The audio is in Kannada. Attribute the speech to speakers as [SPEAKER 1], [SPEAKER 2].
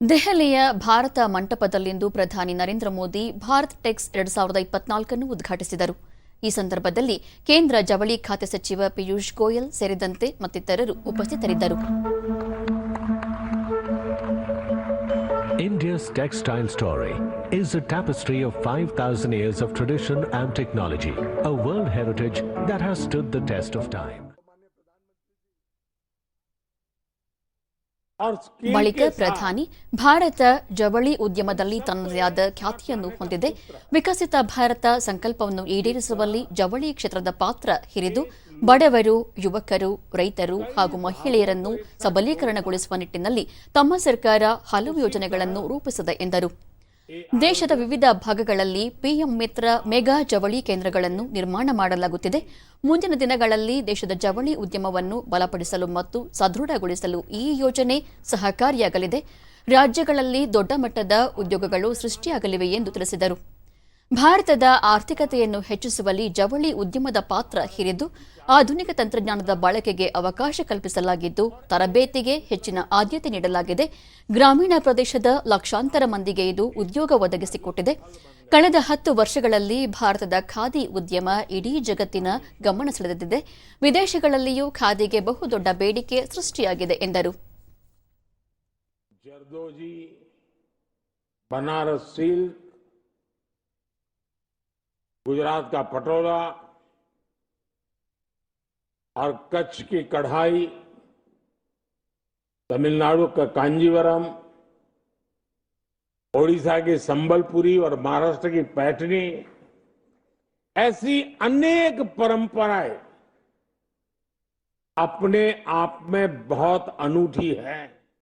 [SPEAKER 1] ದೆಹಲಿಯ ಭಾರತ ಮಂಟಪದಲ್ಲಿಂದು ಪ್ರಧಾನಿ ನರೇಂದ್ರ ಮೋದಿ ಭಾರತ್ ಟೆಕ್ಸ್ ಎರಡ್ ಸಾವಿರದ ಇಪ್ಪತ್ನಾಲ್ಕನ್ನು ಉದ್ಘಾಟಿಸಿದರು ಈ ಸಂದರ್ಭದಲ್ಲಿ ಕೇಂದ್ರ ಜವಳಿ ಖಾತೆ ಸಚಿವ ಪಿಯೂಷ್ ಗೋಯಲ್ ಸೇರಿದಂತೆ ಮತ್ತಿತರರು ಉಪಸ್ಥಿತರಿದ್ದರು
[SPEAKER 2] India's textile story is a tapestry of 5,000 years of tradition and technology, a world heritage that has stood the test of time.
[SPEAKER 1] ಬಳಿಕ ಪ್ರಧಾನಿ ಭಾರತ ಜವಳಿ ಉದ್ಯಮದಲ್ಲಿ ತನ್ನದೇ ಆದ ಖ್ಯಾತಿಯನ್ನು ಹೊಂದಿದೆ. ವಿಕಸಿತ ಭಾರತ ಸಂಕಲ್ಪವನ್ನು ಈಡೇರಿಸುವಲ್ಲಿ ಜವಳಿ ಕ್ಷೇತ್ರದ ಪಾತ್ರ ಹಿರಿದು ಬಡವರು ಯುವಕರು ರೈತರು ಹಾಗೂ ಮಹಿಳೆಯರನ್ನು ಸಬಲೀಕರಣಗೊಳಿಸುವ ನಿಟ್ಟಿನಲ್ಲಿ ತಮ್ಮ ಸರ್ಕಾರ ಹಲವು ಯೋಜನೆಗಳನ್ನು ರೂಪಿಸಿದೆ ಎಂದರು. ದೇಶದ ವಿವಿಧ ಭಾಗಗಳಲ್ಲಿ ಪಿಎಂ ಮಿತ್ರ ಮೆಗಾ ಜವಳಿ ಕೇಂದ್ರಗಳನ್ನು ನಿರ್ಮಾಣ ಮಾಡಲಾಗುತ್ತಿದೆ. ಮುಂದಿನ ದಿನಗಳಲ್ಲಿ ದೇಶದ ಜವಳಿ ಉದ್ಯಮವನ್ನು ಬಲಪಡಿಸಲು ಮತ್ತು ಸದೃಢಗೊಳಿಸಲು ಈ ಯೋಜನೆ ಸಹಕಾರಿಯಾಗಲಿದೆ. ರಾಜ್ಯಗಳಲ್ಲಿ ದೊಡ್ಡ ಮಟ್ಟದ ಉದ್ಯೋಗಗಳು ಸೃಷ್ಟಿಯಾಗಲಿವೆ ಎಂದು ತಿಳಿಸಿದರು. ಭಾರತದ ಆರ್ಥಿಕತೆಯನ್ನು ಹೆಚ್ಚಿಸುವಲ್ಲಿ ಜವಳಿ ಉದ್ಯಮದ ಪಾತ್ರ ಹಿರಿದು ಆಧುನಿಕ ತಂತ್ರಜ್ಞಾನದ ಬಳಕೆಗೆ ಅವಕಾಶ ಕಲ್ಪಿಸಲಾಗಿದ್ದು, ತರಬೇತಿಗೆ ಹೆಚ್ಚಿನ ಆದ್ಯತೆ ನೀಡಲಾಗಿದೆ. ಗ್ರಾಮೀಣ ಪ್ರದೇಶದ ಲಕ್ಷಾಂತರ ಮಂದಿಗೆ ಇದು ಉದ್ಯೋಗ ಒದಗಿಸಿಕೊಟ್ಟಿದೆ. ಕಳೆದ ಹತ್ತು ವರ್ಷಗಳಲ್ಲಿ ಭಾರತದ ಖಾದಿ ಉದ್ಯಮ ಇಡೀ ಜಗತ್ತಿನ ಗಮನ ಸೆಳೆದಿದೆ. ವಿದೇಶಗಳಲ್ಲಿಯೂ ಖಾದಿಗೆ ಬಹುದೊಡ್ಡ ಬೇಡಿಕೆ ಸೃಷ್ಟಿಯಾಗಿದೆ ಎಂದರು.
[SPEAKER 3] ಬನಾರಸ್ गुजरात का पटोला और कच्छ की कढ़ाई, तमिलनाडु का कांजीवरम, ओडिशा की संबलपुरी और महाराष्ट्र की पैठनी ऐसी अनेक परंपराएँ अपने आप में बहुत अनूठी है।